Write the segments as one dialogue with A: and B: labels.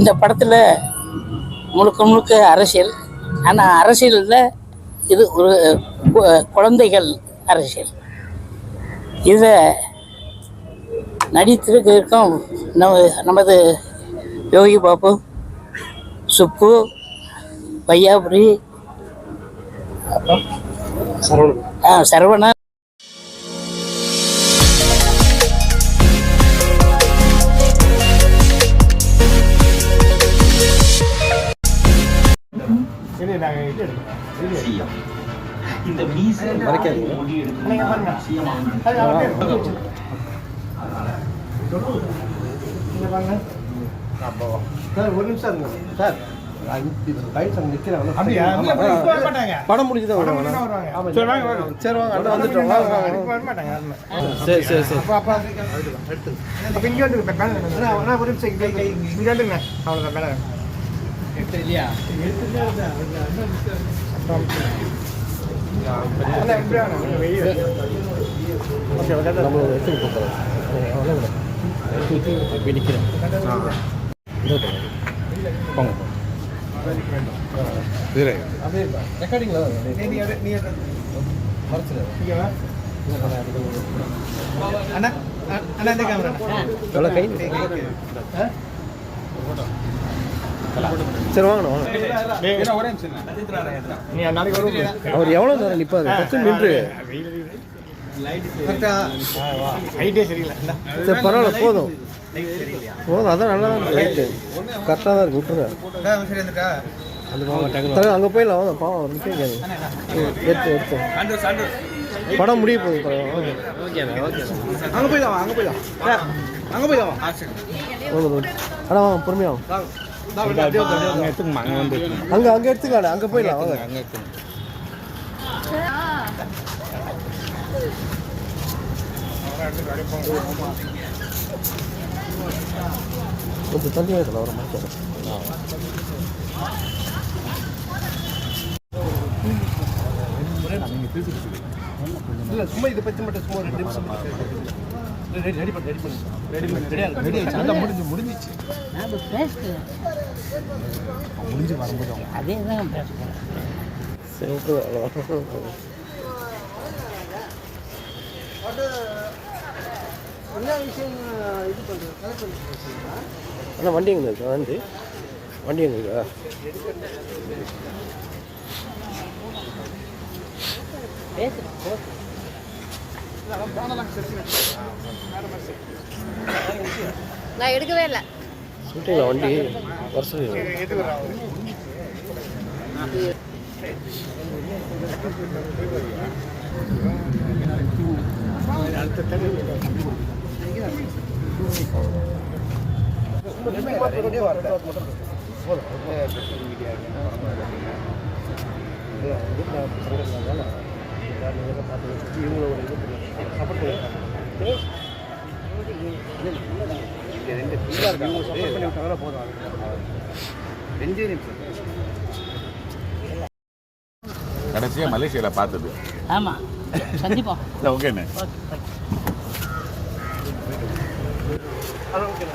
A: இந்த படத்தில் முழுக்க முழுக்க அரசியல். ஆனால் அரசியலில் இது ஒரு குழந்தைகள் அரசியல். இதை நடித்திருக்கும் நம்ம நமது யோகி பாபு சுப்பு வையாபுரி ஆ சரவணன்.
B: இந்த மீசை முடி
C: சார் ஒரு நிமிஷம் இருங்க சார் படம்
D: முடிஞ்சுதான்
C: வருவாங்க
D: சரி, வாங்க,
C: அண்ணா வந்துட்டோம் சரி சரி சரி
D: ஒரு நிமிஷம் இங்க, இங்க, இங்க
C: எடுத்து போகிறோம் அப்படி நிற்கிறேன் போங்க ரெக்கார்டிங்களா.
D: அண்ணா, அண்ணா, இந்த.
C: நல்லா கை? சரி வாங்கண்ணா வாங்க அவர் எவ்வளோ நேரம் நிற்பாரு ஃபஸ்ட்டு நின்று. சரி பரவாயில்ல போதும் போதும் அதான் நல்லா தான் இருக்கு ரைட்டு கரெக்டாக தான் இருக்கு விட்டுருங்க அங்கே போயிடலாம் வாங்க பாவம் நிற்காது எடுத்து எடுத்து படம் முடிய போகுது
D: அங்க போயிடலாம் அங்க போயிடலாம் அங்க போயிடலாம்
C: போதும் போதும் ஆனால் வாங்க பொறுமையாக வாங்க அங்கே அங்கே எடுத்துக்காடு அங்கே போயிடலாம் வாங்க கொஞ்சம் தண்ணி வைக்கலாம் வர மாட்டேன் இல்லை சும்மா இதை பற்றி மட்டும் சும்மா ரெண்டு நிமிஷம் ரெடி ரெடி பண்ணி ரெடி பண்ணி ரெடி பண்ணி ரெடி ஆயிடுச்சு முடிஞ்சு முடிஞ்சிச்சு
A: நான் பேசுகிறேன்
C: முடிஞ்சு வரும்போது அவங்க
A: அதே தான் பேசுகிறேன்
C: சரி அண்ணா வண்டி எங்கே இருக்கா வண்டி வண்டி எங்கே இருக்கா
A: பேசுகிறேன்
E: நான் எடுக்கவே இல்லை.
C: சொல்லிட்டீங்களா வண்டி வர சொல்லிடுங்க
D: எது வர்றாங்க
F: கடைசியா மலேசியால பார்த்தது
A: ஆமாம் சந்திப்போம்
F: ஓகேண்ணே
D: ஆரம்பிங்க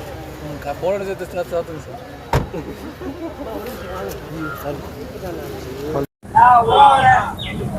D: சார்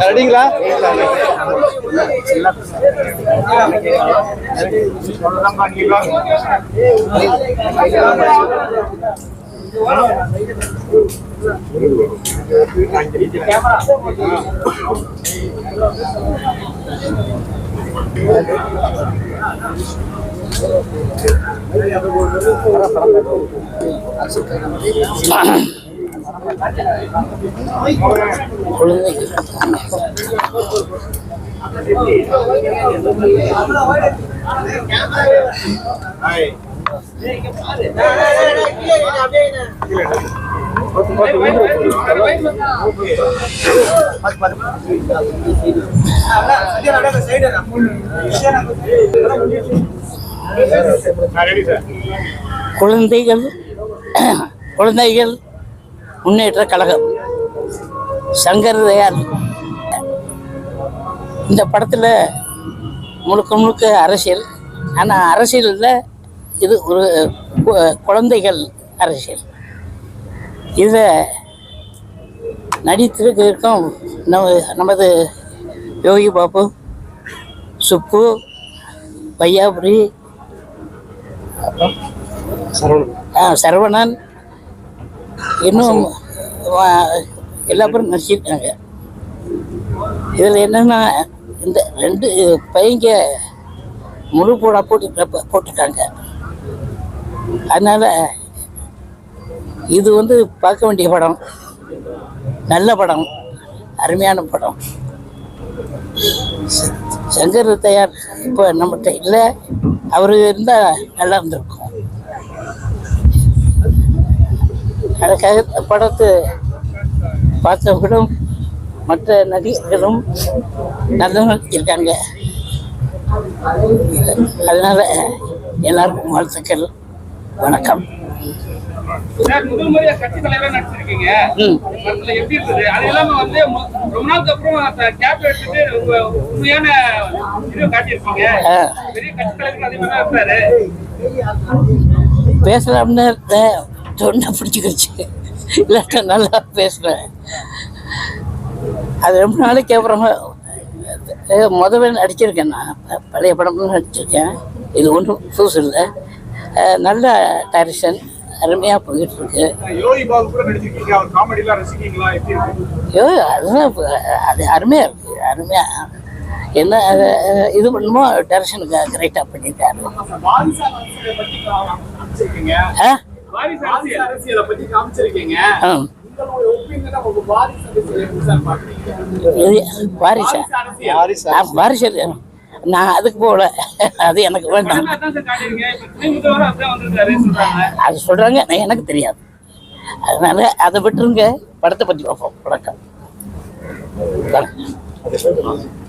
D: ரெடிங்களா?
A: குழந்தைகள் குழந்தைகள் குழந்தைகள் முன்னேற்ற கழகம். சங்கர் இந்த படத்தில் முழுக்க முழுக்க அரசியல். ஆனால் அரசியலில் இது ஒரு குழந்தைகள் அரசியல். இதை நடித்திருக்கும் நம்ம நமது யோகி பாபு சுப்பு வையாபுரி ஆ, சரவணன் இன்னும் எல்லா பேரும் நடிச்சிருக்காங்க. இதில் என்னென்னா இந்த ரெண்டு பையங்க முழு போடா போட்டு போட்டிருக்காங்க. அதனால் இது வந்து பார்க்க வேண்டிய படம். நல்ல படம். அருமையான படம். சங்கர் தயார் இப்போ நம்மகிட்ட இல்லை. அவர் இருந்தால் நல்லா இருந்திருக்கும். அதுக்காக இந்த படத்தை பார்த்தவர்களும் மற்ற நடிகர்களும் நல்லவங்க இருக்காங்க. அதனால எல்லாருக்கும் வாழ்த்துக்கள். வணக்கம்.
G: சார் முதல் முறையா கட்சி தலைவரா நடிச்சிருக்கீங்க.
A: ம்.
G: அதுல எப்படி இருந்தது? அது இல்லாம வந்து மு- ரொம்ப நாளுக்கு அப்புறம் கேப் எடுத்துட்டு உங்க உண்மையான இது காட்டியிருக்கீங்க.
A: ஆ.
G: பெரிய கட்சி தலைவர் அதே மாதிரி தான் இருப்பாரு.
A: பேசலாம்னு இருந்தேன். தொண்டை பிடிச்சிக்கிடுச்சு இல்லாட்டா நல்லா பேசுகிறேன் அது ரொம்ப நாளைக்கு அப்புறமா முதல்ல நடிச்சிருக்கேன் நான். பழைய படம்லாம் நடிச்சிருக்கேன். இது ஒன்றும் புதுசு இல்லை. நல்ல டைரக்ஷன் அருமையாக போயிட்டு இருக்கு?
C: இருக்கு
A: ஐயோ இப்ப அது அருமையாக இருக்குது அருமையாக என்ன இது பண்ணுமோ? டைரக்ஷனுக்கு கரெக்டாக பண்ணியிருக்காரு
C: வாரிசு
G: வாரிசு
A: நான் அதுக்கு போகல அது எனக்கு வேண்டாம்.
G: சொல்றாங்க
A: அது சொல்கிறாங்க எனக்கு தெரியாது. அதனால அதை விட்டுருங்க. படத்தை பற்றி பார்ப்போம். வணக்கம். வணக்கம்.